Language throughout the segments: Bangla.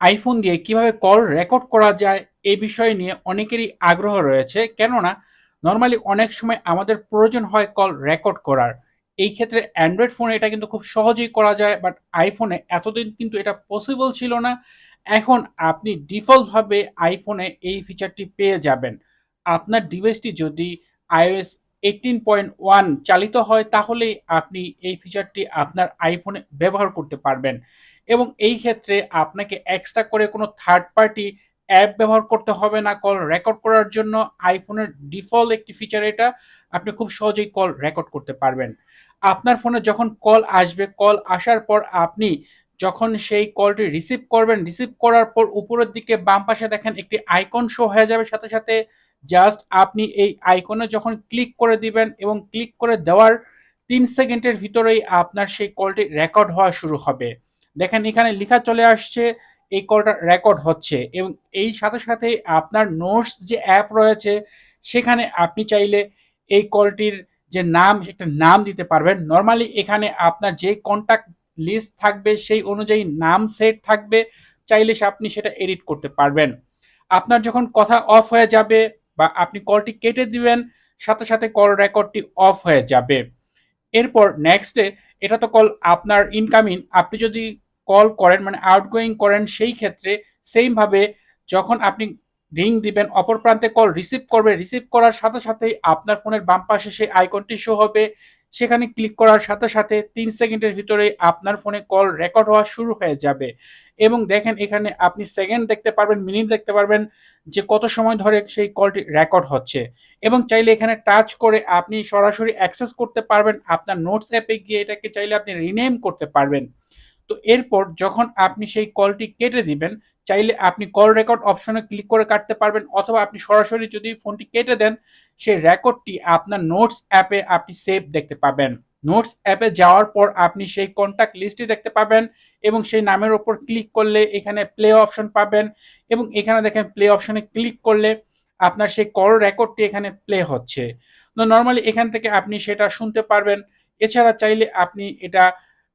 আইফোন দিয়ে কীভাবে কল রেকর্ড করা যায় এই বিষয় নিয়ে অনেকেরই আগ্রহ রয়েছে। কেননা নর্মালি অনেক সময় আমাদের প্রয়োজন হয় কল রেকর্ড করার। এই ক্ষেত্রে অ্যান্ড্রয়েড ফোনে এটা কিন্তু খুব সহজেই করা যায় বাট আইফোনে এতদিন কিন্তু এটা পসিবল ছিল না। এখন আপনি ডিফল্টভাবে আইফোনে এই ফিচারটি পেয়ে যাবেন। আপনার ডিভাইসটি যদি আইওএস এইটিন পয়েন্ট ওয়ান চালিত হয়, তাহলেই আপনি এই ফিচারটি আপনার আইফোনে ব্যবহার করতে পারবেন। এবং এই ক্ষেত্রে আপনাকে এক্সট্রা করে কোনো থার্ড পার্টি অ্যাপ ব্যবহার করতে হবে না। কল রেকর্ড করার জন্য আইফোনের ডিফল্ট একটি ফিচার এটা, আপনি খুব সহজেই কল রেকর্ড করতে পারবেন। আপনার ফোনে যখন কল আসবে কল আসার পর আপনি যখন সেই কলটি রিসিভ করবেন রিসিভ করার পর উপরের দিকে বাম পাশে দেখেন একটি আইকন শো হয়ে যাবে সাথে সাথে। জাস্ট আপনি এই আইকনে যখন ক্লিক করে দিবেন এবং ক্লিক করে দেওয়ার তিন সেকেন্ডের ভিতরেই আপনার সেই কলটি রেকর্ড হওয়া শুরু হবে। দেখেন, এখানে লেখা চলে আসছে, এই কলটা রেকর্ড হচ্ছে। এবং এই সাথে সাথে আপনার নোটস যে অ্যাপ রয়েছে, সেখানে আপনি চাইলে এই কলটির যে নাম, একটা নাম দিতে পারবেন। নর্মালি এখানে আপনার যে কন্ট্যাক্ট লিস্ট থাকবে, সেই অনুযায়ী নাম সেট থাকবে, চাইলে আপনি সেটা এডিট করতে পারবেন। আপনার যখন কথা অফ হয়ে যাবে বা আপনি কলটি কেটে দিবেন, সাথে সাথে কল রেকর্ডটি অফ হয়ে যাবে। এরপর নেক্সটে এটা তো কল আপনার ইনকামিং আপনি যদি কল করেন মানে আউটগোয়িং করেন, সেই ক্ষেত্রে সেমভাবে যখন আপনি রিং দিবেন, অপর প্রান্তে কল রিসিভ করবে রিসিভ করার সাথে সাথেই আপনার ফোনের বাম পাশে সেই আইকনটি শো হবে। সেখানে ক্লিক করার সাথে সাথে তিন সেকেন্ডের ভিতরে আপনার ফোনে কল রেকর্ড হওয়া শুরু হয়ে যাবে। এবং দেখেন এখানে আপনি সেকেন্ড দেখতে পারবেন মিনিট দেখতে পারবেন যে কত সময় ধরে সেই কলটি রেকর্ড হচ্ছে। এবং চাইলে এখানে টাচ করে আপনি সরাসরি অ্যাক্সেস করতে পারবেন। আপনার নোটস অ্যাপে গিয়ে এটাকে চাইলে আপনি রিনেম করতে পারবেন। তো এরপর যখন আপনি সেই কলটি কেটে দিবেন, চাইলে আপনি কল রেকর্ড অপশনে ক্লিক করে কাটতে পারবেন অথবা আপনি সরাসরি যদি ফোনটি কেটে দেন, সেই রেকর্ডটি আপনার নোটস অ্যাপে আপনি সেভ দেখতে পাবেন। নোটস অ্যাপে যাওয়ার পর আপনি সেই কন্ট্যাক্ট লিস্টটি দেখতে পাবেন এবং সেই নামের ওপর ক্লিক করলে এখানে প্লে অপশন পাবেন এবং এখানে দেখেন প্লে অপশনে ক্লিক করলে আপনার সেই কল রেকর্ডটি এখানে প্লে হচ্ছে। নর্মালি এখান থেকে আপনি সেটা শুনতে পারবেন। এছাড়া চাইলে আপনি এটা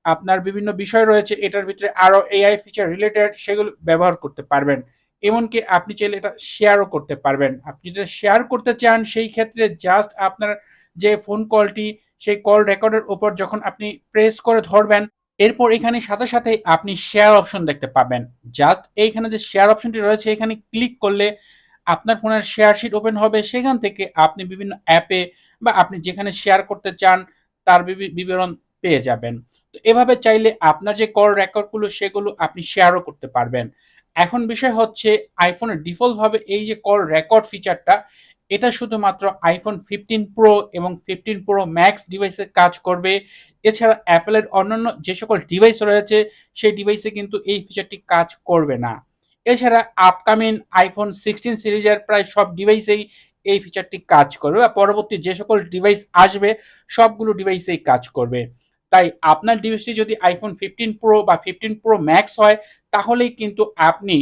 আপনার বিভিন্ন বিষয় রয়েছে, এটার ভিতরে আরও এআই ফিচার রিলেটেড সেগুলো ব্যবহার করতে পারবেন। এমনকি আপনি চাইলে এটা শেয়ারও করতে পারবেন। আপনি যদি শেয়ার করতে চান, সেই ক্ষেত্রে জাস্ট আপনার যে ফোন কলটি সেই কল রেকর্ডের উপর যখন আপনি প্রেস করে ধরবেন, এরপর এখানে সাথে সাথে আপনি শেয়ার অপশন দেখতে পাবেন। জাস্ট এইখানে যে শেয়ার অপশনটি রয়েছে, এখানে ক্লিক করলে আপনার ফোনের শেয়ার শিট ওপেন হবে। সেখান থেকে আপনি বিভিন্ন অ্যাপে বা আপনি যেখানে শেয়ার করতে চান, তার বিবরণ পেয়ে যাবেন। তো এভাবে চাইলে আপনার যে কল রেকর্ডগুলো সেগুলো আপনি শেয়ারও করতে পারবেন। এখন বিষয় হচ্ছে আইফোনের ডিফল্টভাবে এই যে কল রেকর্ড ফিচারটা এটা শুধুমাত্র আইফোন ফিফটিন প্রো এবং ফিফটিন প্রো ম্যাক্স ডিভাইসে কাজ করবে। এছাড়া অ্যাপেলের অন্যান্য যে সকল ডিভাইস রয়েছে, সেই ডিভাইসে কিন্তু এই ফিচারটি কাজ করবে না। এছাড়া আপকামিং আইফোন সিক্সটিন সিরিজের প্রায় সব ডিভাইসেই এই ফিচারটি কাজ করবে বা পরবর্তী যে সকল ডিভাইস আসবে, সবগুলো ডিভাইসেই কাজ করবে। তাই আপনার ডিভাইসটি যদি আইফোন ফিফটিন প্রো বা ফিফটিন প্রো ম্যাক্স হয়, তাহলেই কিন্তু আপনি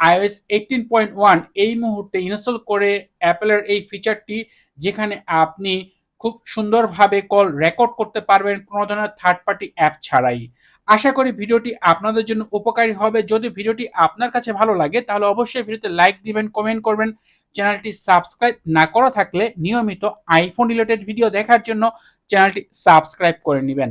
আইওএস এইটিন পয়েন্ট ওয়ান এই মুহূর্তে ইনস্টল করে অ্যাপেলের এই ফিচারটি যেখানে আপনি খুব সুন্দরভাবে কল রেকর্ড করতে পারবেন কোনো ধরনের থার্ড পার্টি অ্যাপ ছাড়াই। আশা করি ভিডিওটি আপনাদের জন্য উপকারী হবে। যদি ভিডিওটি আপনার কাছে ভালো লাগে, তাহলে অবশ্যই ভিডিওতে লাইক দিবেন কমেন্ট করবেন। চ্যানেলটি সাবস্ক্রাইব না করা থাকলে নিয়মিত আইফোন রিলেটেড ভিডিও দেখার জন্য চ্যানেলটি সাবস্ক্রাইব করে নেবেন।